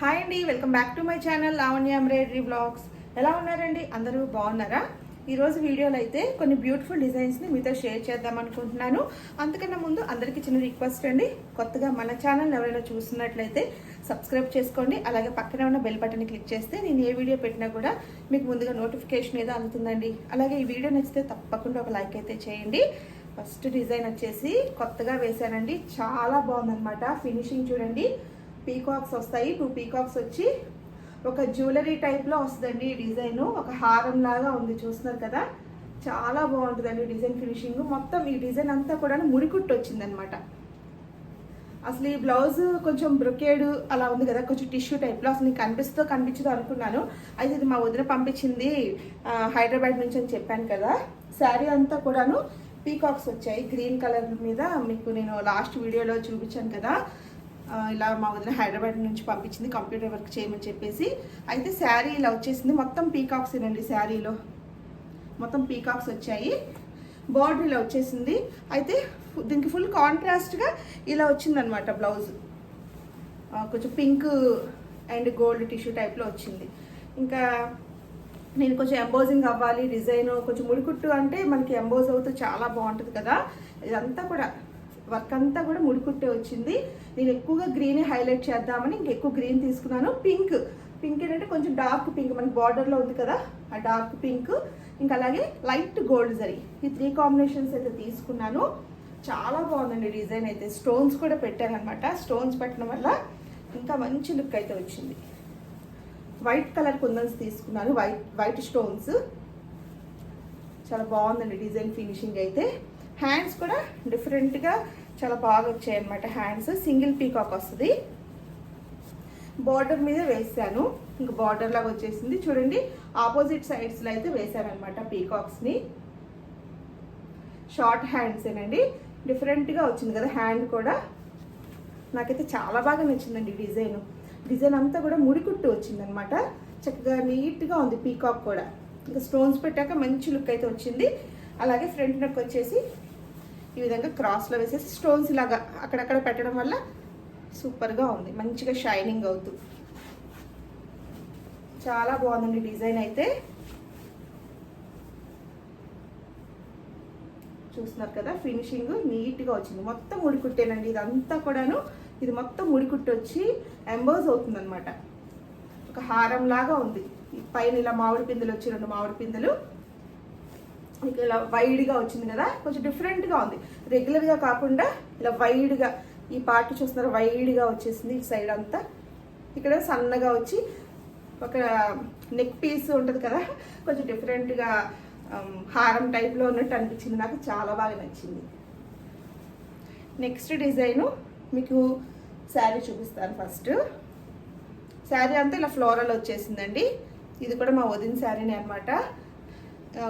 Hi అండి welcome back to my channel Lavanya embroidery blogs ఎలా ఉన్నారండి? అందరూ బాగున్నారా? ఈరోజు వీడియోలో అయితే కొన్ని బ్యూటిఫుల్ డిజైన్స్ని మీతో షేర్ చేద్దాం అనుకుంటున్నాను. అంతకన్నా ముందు అందరికీ చిన్న రిక్వెస్ట్ అండి. కొత్తగా మన ఛానల్ ఎవరైనా చూస్తున్నట్లయితే సబ్స్క్రైబ్ చేసుకోండి. అలాగే పక్కనే ఉన్న బెల్ బటన్ క్లిక్ చేస్తే నేను ఏ వీడియో పెట్టినా కూడా మీకు ముందుగా నోటిఫికేషన్ ఏదో అందుతుందండి. అలాగే ఈ వీడియో నచ్చితే తప్పకుండా ఒక లైక్ అయితే చేయండి. ఫస్ట్ డిజైన్ వచ్చేసి కొత్తగా వేశానండి. చాలా బాగుందన్నమాట. ఫినిషింగ్ చూడండి. పీకాక్స్ వస్తాయి. టూ పీకాక్స్ వచ్చి ఒక జ్యువెలరీ టైప్లో వస్తుందండి ఈ డిజైన్. ఒక హారం లాగా ఉంది చూస్తున్నారు కదా. చాలా బాగుంటుందండి డిజైన్ ఫినిషింగ్. మొత్తం ఈ డిజైన్ అంతా కూడా మురికుట్టు వచ్చిందనమాట. అసలు ఈ బ్లౌజ్ కొంచెం బ్రొకేడ్ అలా ఉంది కదా కొంచెం టిష్యూ టైప్లో అసలు నీకు కనిపిస్తూ కనిపించదో అనుకున్నాను. అయితే ఇది మా వదిన పంపించింది హైదరాబాద్ నుంచి అని చెప్పాను కదా. శారీ అంతా కూడాను పీకాక్స్ వచ్చాయి. గ్రీన్ కలర్ మీద మీకు నేను లాస్ట్ వీడియోలో చూపించాను కదా. ఇలా మా వదిన హైదరాబాద్ నుంచి పంపించింది కంప్యూటర్ వర్క్ చేయమని చెప్పేసి. అయితే శారీ ఇలా వచ్చేసింది. మొత్తం పీకాక్స్ అండి శారీలో. మొత్తం పీకాక్స్ వచ్చాయి. బార్డర్ ఇలా వచ్చేసింది. అయితే దీనికి ఫుల్ కాంట్రాస్ట్గా ఇలా వచ్చిందనమాట బ్లౌజ్ కొంచెం పింక్ అండ్ గోల్డ్ టిష్యూ టైప్లో వచ్చింది. ఇంకా నేను కొంచెం ఎంబోజింగ్ అవ్వాలి డిజైన్ కొంచెం ముడికుట్టు అంటే మనకి ఎంబోజ్ అవుతూ చాలా బాగుంటుంది కదా. ఇదంతా కూడా వర్క్ అంతా కూడా ముడికుట్టే వచ్చింది. నేను ఎక్కువగా గ్రీన్ హైలైట్ చేద్దామని ఇంక ఎక్కువ గ్రీన్ తీసుకున్నాను. పింక్ పింక్ ఏంటంటే కొంచెం డార్క్ పింక్ మన బార్డర్లో ఉంది కదా ఆ డార్క్ పింక్ ఇంకా అలాగే లైట్ గోల్డ్ జరీ ఈ త్రీ కాంబినేషన్స్ అయితే తీసుకున్నాను. చాలా బాగుందండి డిజైన్ అయితే. స్టోన్స్ కూడా పెట్టానమాట స్టోన్స్ పెట్టడం వల్ల ఇంకా మంచి లుక్ అయితే వచ్చింది. వైట్ కలర్ కుందన్స్ తీసుకున్నాను. వైట్ వైట్ స్టోన్స్ చాలా బాగుందండి డిజైన్ ఫినిషింగ్ అయితే. హ్యాండ్స్ కూడా డిఫరెంట్గా చాలా బాగా వచ్చాయి అనమాట హ్యాండ్స్ సింగిల్ పీకాక్ వస్తుంది. బార్డర్ మీద వేసాను. ఇంకా బార్డర్ లాగా వచ్చేసింది. చూడండి ఆపోజిట్ సైడ్స్లో అయితే వేసాను పీకాక్స్ని షార్ట్ హ్యాండ్సేనండి డిఫరెంట్గా వచ్చింది కదా హ్యాండ్ కూడా. నాకైతే చాలా బాగా నచ్చిందండి డిజైన్ డిజైన్ అంతా కూడా ముడికుట్టు వచ్చిందనమాట చక్కగా నీట్గా ఉంది పీకాక్ కూడా. ఇంకా స్టోన్స్ పెట్టాక మంచి లుక్ అయితే వచ్చింది. అలాగే ఫ్రంట్ నెక్ వచ్చేసి ఈ విధంగా క్రాస్లో వేసేసి స్టోన్స్ ఇలాగా అక్కడక్కడ పెట్టడం వల్ల సూపర్గా ఉంది. మంచిగా షైనింగ్ అవుతూ. చాలా బాగుందండి డిజైన్ అయితే. చూస్తున్నారు కదా ఫినిషింగ్ నీట్గా వచ్చింది. మొత్తం ముడికుట్టేనండి ఇదంతా కూడాను. ఇది మొత్తం ముడికుట్టు వచ్చి ఎంబోజ్ అవుతుంది అనమాట ఒక హారం లాగా ఉంది. పైన ఇలా మామిడి పిందెలు వచ్చి రెండు మామిడి పిందెలు. ఇలా వైడ్గా వచ్చింది కదా కొంచెం డిఫరెంట్గా ఉంది. రెగ్యులర్గా కాకుండా ఇలా వైడ్గా ఈ పార్ట్ చూస్తున్నారు వైడ్గా వచ్చేసింది ఈ సైడ్ అంతా. ఇక్కడ సన్నగా వచ్చి ఒక నెక్ పీస్ ఉంటుంది కదా కొంచెం డిఫరెంట్గా um, హారం టైప్లో ఉన్నట్టు అనిపించింది. నాకు చాలా బాగా నచ్చింది. నెక్స్ట్ డిజైను మీకు శారీ చూపిస్తాను ఫస్ట్ శారీ అంతా ఇలా ఫ్లోరల్ వచ్చేసిందండి. ఇది కూడా మా వదిన శారీనే అనమాట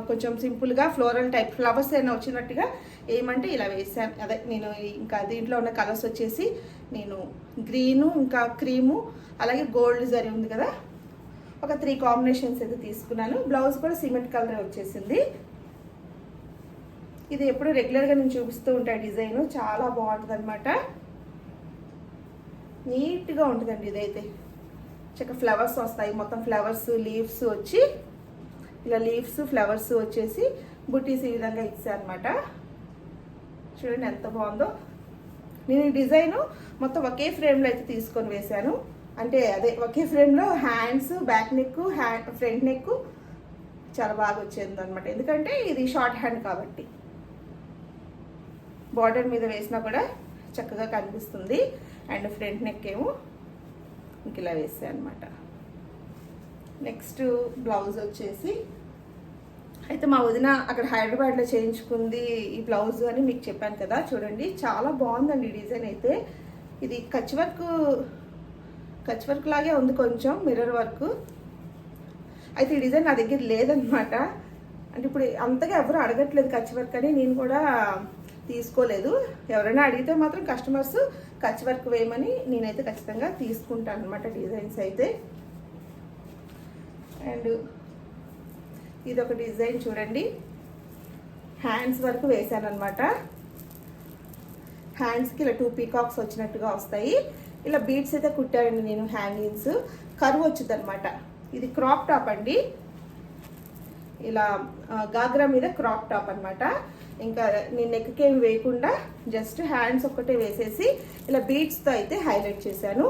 కొంచెం సింపుల్గా ఫ్లోరల్ టైప్ ఫ్లవర్స్ అయినా వచ్చినట్టుగా ఏమంటే ఇలా వేసాను. అదే నేను ఇంకా దీంట్లో ఉన్న కలర్స్ వచ్చేసి నేను గ్రీను ఇంకా క్రీము అలాగే గోల్డ్ జరి ఉంది కదా. ఒక త్రీ కాంబినేషన్స్ అయితే తీసుకున్నాను. బ్లౌజ్ కూడా సిమెంట్ కలర్ వచ్చేసింది. ఇది ఎప్పుడు రెగ్యులర్గా నేను చూపిస్తూ ఉంటాను డిజైన్. చాలా బాగుంటుంది అనమాట నీట్గా ఉంటుందండి ఇదైతే. చక్క ఫ్లవర్స్ వస్తాయి. మొత్తం ఫ్లవర్స్ లీవ్స్ వచ్చి ఇలా లీవ్స్ ఫ్లవర్స్ వచ్చేసి బుటీస్ ఈ విధంగా ఇచ్చానమాట చూడండి ఎంత బాగుందో. నేను ఈ డిజైన్ మొత్తం ఒకే ఫ్రేమ్లో అయితే తీసుకొని వేశాను. అంటే అదే ఒకే ఫ్రేమ్లో hands back neck hand front neck చాలా బాగా వచ్చేది అనమాట ఎందుకంటే ఇది షార్ట్ హ్యాండ్ కాబట్టి. బార్డర్ మీద వేసినా కూడా చక్కగా కనిపిస్తుంది. అండ్ ఫ్రంట్ నెక్ ఏమో ఇంక ఇలా వేసాను అనమాట నెక్స్ట్ బ్లౌజ్ వచ్చేసి అయితే మా వదిన అక్కడ హైదరాబాద్లో చేయించుకుంది ఈ బ్లౌజ్ అని మీకు చెప్పాను కదా చూడండి. చాలా బాగుందండి ఈ డిజైన్ అయితే. ఇది కచ్ వర్క్ కచ్ వర్క్ లాగే ఉంది కొంచెం మిర్రర్ వర్క్. అయితే ఈ డిజైన్ నా దగ్గర లేదనమాట అంటే ఇప్పుడు అంతగా ఎవరు అడగట్లేదు కచ్ వర్క్ అని నేను కూడా తీసుకోలేదు. ఎవరైనా అడిగితే మాత్రం కస్టమర్స్ కచ్ వర్క్ వేయమని నేనైతే ఖచ్చితంగా తీసుకుంటాను అనమాట డిజైన్స్ అయితే. అండ్ ఇది ఒక డిజైన్ చూడండి. హ్యాండ్స్ వరకు వేసాను అనమాట హ్యాండ్స్కి ఇలా టూ పీకాక్స్ వచ్చినట్టుగా వస్తాయి. ఇలా బీడ్స్ అయితే కుట్టానండి నేను హ్యాంగింగ్స్. కరువు వచ్చింది అనమాట ఇది క్రాప్ టాప్ అండి. ఇలా గాగ్రా మీద క్రాప్ టాప్ అనమాట ఇంకా నేను నెక్కి ఏమి వేయకుండా జస్ట్ హ్యాండ్స్ ఒక్కటే వేసేసి ఇలా బీడ్స్తో అయితే హైలైట్ చేశాను.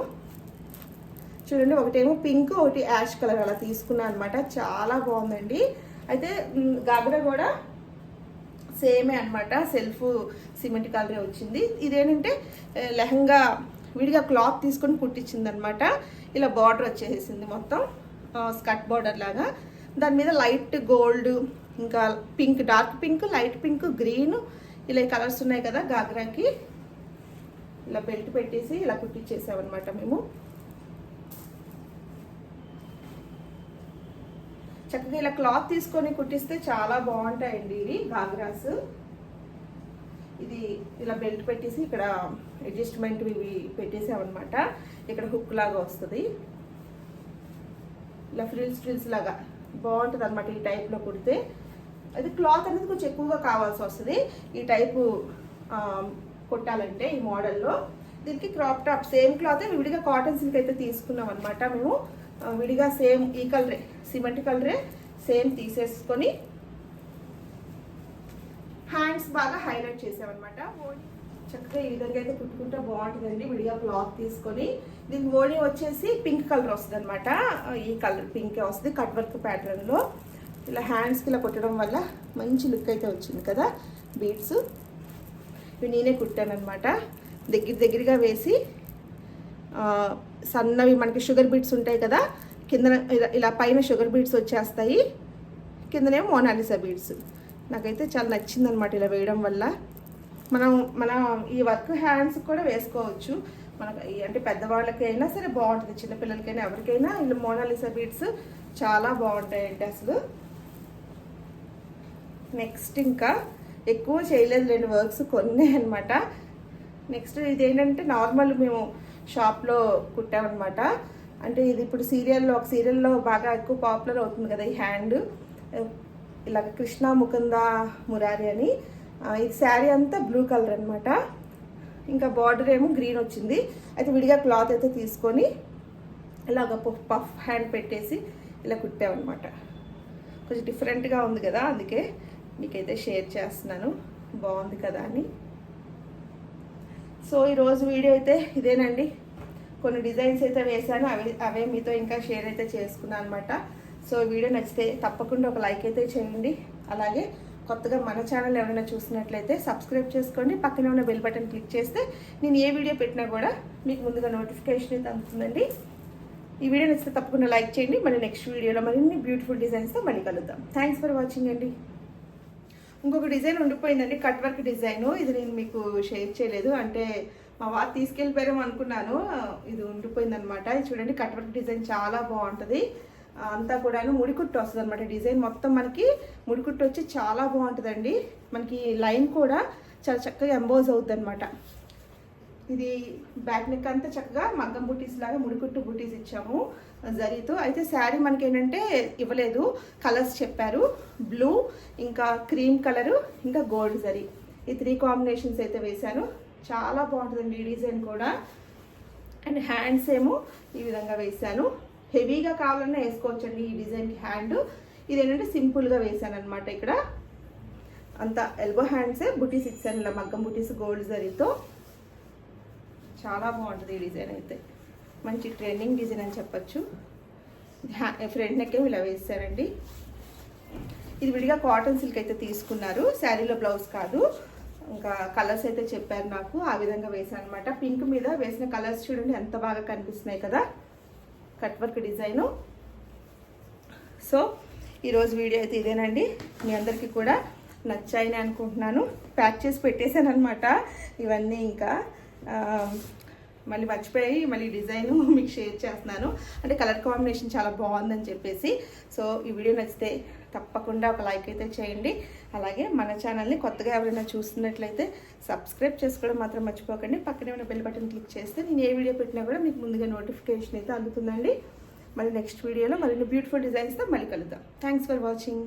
చూడండి ఒకటేమో పింక్ ఒకటి యాష్ కలర్ అలా తీసుకున్నాను అనమాట చాలా బాగుందండి. అయితే గాగ్రా కూడా సేమే అనమాట సెల్ఫ్ సిమెంట్ కలరే వచ్చింది. ఇదేంటంటే లెహంగా విడిగా క్లాత్ తీసుకొని కుట్టించింది అనమాట ఇలా బార్డర్ వచ్చేసింది మొత్తం. స్కర్ట్ బార్డర్ లాగా. దాని మీద లైట్ గోల్డ్ ఇంకా pink dark pink light pink green ఇలా కలర్స్ ఉన్నాయి కదా గాగ్రాకి ఇలా బెల్ట్ పెట్టేసి ఇలా కుట్టించేసామన్నమాట మేము. చక్కగా ఇలా క్లాత్ తీసుకొని కుట్టిస్తే చాలా బాగుంటాయండి ఇవి గాగ్రాస్ ఇది ఇలా బెల్ట్ పెట్టేసి ఇక్కడ అడ్జస్ట్మెంట్ ఇవి పెట్టేసామన్నమాట. ఇక్కడ హుక్ లాగా వస్తుంది. ఇలా ఫ్రిల్స్ ఫ్రిల్స్ లాగా బాగుంటుంది అనమాట ఈ టైప్లో కుడితే. అది క్లాత్ అనేది కొంచెం ఎక్కువగా కావాల్సి వస్తుంది. ఈ టైపు కుట్టాలంటే ఈ మోడల్లో. దీనికి క్రాప్ టాప్ సేమ్ క్లాత్ విడిగా కాటన్ సిల్క్ అయితే తీసుకున్నాం అనమాట మేము విడిగా సేమ్ ఈ కలరే. సిమెంట్ కలరే సేమ్ తీసేసుకొని హ్యాండ్స్ బాగా హైలైట్ చేసామన్నమాట. చక్కగా ఈ విధంగా అయితే కుట్టుకుంటే బాగుంటుందండి. విడిగా క్లాత్ తీసుకొని దీనికి ఓణి వచ్చేసి పింక్ కలర్ వస్తుంది అనమాట ఈ కలర్ పింకే వస్తుంది. కట్ వర్క్ ప్యాటర్న్లో. ఇలా హ్యాండ్స్కి ఇలా కుట్టడం వల్ల మంచి లుక్ అయితే వచ్చింది కదా బీడ్స్ ఇవి నేనే కుట్టాను అనమాట దగ్గర దగ్గరగా వేసి సన్నవి మనకి షుగర్ బీట్స్ ఉంటాయి కదా కింద ఇలా ఇలా పైన షుగర్ బీడ్స్ వచ్చేస్తాయి. కిందనేమో మోనాలిసా బీడ్స్ నాకైతే చాలా నచ్చింది అనమాట ఇలా వేయడం వల్ల. మనం మన ఈ వర్క్ హ్యాండ్స్ కూడా వేసుకోవచ్చు. మనకు అంటే పెద్దవాళ్ళకైనా సరే బాగుంటుంది. చిన్నపిల్లలకైనా ఎవరికైనా ఇలా మోనాలిసా బీడ్స్ చాలా బాగుంటాయండి అసలు. నెక్స్ట్ ఇంకా ఎక్కువ చేయలేదు రెండు వర్క్స్ కొన్ని అనమాట నెక్స్ట్ ఇదేంటంటే నార్మల్ మేము షాప్లో కుట్టామన్నమాట. అంటే ఇది ఇప్పుడు సీరియల్లో ఒక సీరియల్లో బాగా ఎక్కువ పాపులర్ అవుతుంది కదా ఈ హ్యాండ్. ఇలా కృష్ణ ముకుంద మురారి అని. ఇది శారీ అంతా బ్లూ కలర్ అనమాట ఇంకా బార్డర్ ఏమో గ్రీన్ వచ్చింది. అయితే విడిగా క్లాత్ అయితే తీసుకొని ఇలాగ పఫ్ పఫ్ హ్యాండ్ పెట్టేసి ఇలా కుట్టామన్నమాట. కొంచెం డిఫరెంట్గా ఉంది కదా అందుకే మీకైతే షేర్ చేస్తున్నాను. బాగుంది కదా అని. సో ఈరోజు వీడియో అయితే ఇదేనండి. కొన్ని డిజైన్స్ అయితే వేశాను అవి అవే మీతో ఇంకా షేర్ అయితే చేసుకున్నాను అనమాట సో వీడియో నచ్చితే తప్పకుండా ఒక లైక్ అయితే చేయండి. అలాగే కొత్తగా మన ఛానల్ ఎవరైనా చూసినట్లయితే సబ్స్క్రైబ్ చేసుకోండి. పక్కనే ఉన్న బెల్ బటన్ క్లిక్ చేస్తే నేను ఏ వీడియో పెట్టినా కూడా మీకు ముందుగా నోటిఫికేషన్ అయితే అందుతుందండి. ఈ వీడియో నచ్చితే తప్పకుండా లైక్ చేయండి. మళ్ళీ నెక్స్ట్ వీడియోలో మరిన్ని బ్యూటిఫుల్ డిజైన్స్తో మళ్ళీ కలుద్దాం. థ్యాంక్స్ ఫర్ వాచింగ్ అండి. ఇంకొక డిజైన్ ఉండిపోయిందండి కట్ వర్క్ డిజైను ఇది నేను మీకు షేర్ చేయలేదు. అంటే మా వారు తీసుకెళ్ళిపోయారేమో అనుకున్నాను. ఇది ఉండిపోయింది అనమాట ఇది చూడండి కట్ వర్క్ డిజైన్ చాలా బాగుంటుంది. అంతా కూడా ముడికుట్టు వస్తుంది అనమాట డిజైన్. మొత్తం మనకి ముడికుట్టు వచ్చి చాలా బాగుంటుందండి. మనకి లైన్ కూడా చాలా చక్కగా ఎంబోజ్ అవుతుంది అనమాట ఇది బ్యాక్ నెక్ అంతా చక్కగా మగ్గం బుటీస్ లాగా ముడికుట్టు బుటీస్ ఇచ్చాము జరీతో. అయితే శారీ మనకి ఏంటంటే ఇవ్వలేదు. కలర్స్ చెప్పారు. బ్లూ ఇంకా క్రీమ్ కలరు ఇంకా గోల్డ్ జరీ. ఈ త్రీ కాంబినేషన్స్ అయితే వేశాను. చాలా బాగుంటుందండి ఈ డిజైన్ కూడా. అండ్ హ్యాండ్స్ ఏమో ఈ విధంగా వేశాను. హెవీగా కావాలన్నా వేసుకోవచ్చండి ఈ డిజైన్కి హ్యాండ్. ఇది ఏంటంటే సింపుల్గా వేశాను అనమాట ఇక్కడ. అంత ఎల్బో హ్యాండ్సే బుటీస్ ఇచ్చాను ఇలా మగ్గం బుటీస్ గోల్డ్ జరీతో. చాలా బాగుంటుంది ఈ డిజైన్ అయితే. మంచి ట్రెండింగ్ డిజైన్ అని చెప్పచ్చు. ఫ్రంట్ నెక్ ఇలా వేసారండి ఇది విడిగా కాటన్ సిల్క్ అయితే తీసుకున్నారు. శారీలో బ్లౌజ్ కాదు. ఇంకా కలర్స్ అయితే చెప్పారు నాకు. ఆ విధంగా వేసాను అనమాట పింక్ మీద వేసిన కలర్స్ చూడండి ఎంత బాగా కనిపిస్తున్నాయి కదా. కట్ వర్క్ డిజైను సో ఈరోజు వీడియో అయితే ఇదేనండి. మీ అందరికీ కూడా నచ్చాయని అనుకుంటున్నాను. ప్యాక్ చేసి పెట్టేశాను అనమాట ఇవన్నీ ఇంకా మళ్ళీ మర్చిపోయి మళ్ళీ డిజైన్ మీకు షేర్ చేస్తున్నాను. అంటే కలర్ కాంబినేషన్ చాలా బాగుందని చెప్పేసి. సో ఈ వీడియో నచ్చితే తప్పకుండా ఒక లైక్ అయితే చేయండి. అలాగే మన ఛానల్ని కొత్తగా ఎవరైనా చూస్తున్నట్లయితే సబ్స్క్రైబ్ చేసుకోవడం మాత్రం మర్చిపోకండి. పక్కనే ఉన్న బెల్ బటన్ క్లిక్ చేస్తే నేను ఏ వీడియో పెట్టినా కూడా మీకు ముందుగా నోటిఫికేషన్ అయితే అందుతుందండి. మళ్ళీ నెక్స్ట్ వీడియోలో మరిన్ని బ్యూటిఫుల్ డిజైన్స్తో మళ్ళీ కలుద్దాం. Thanks for watching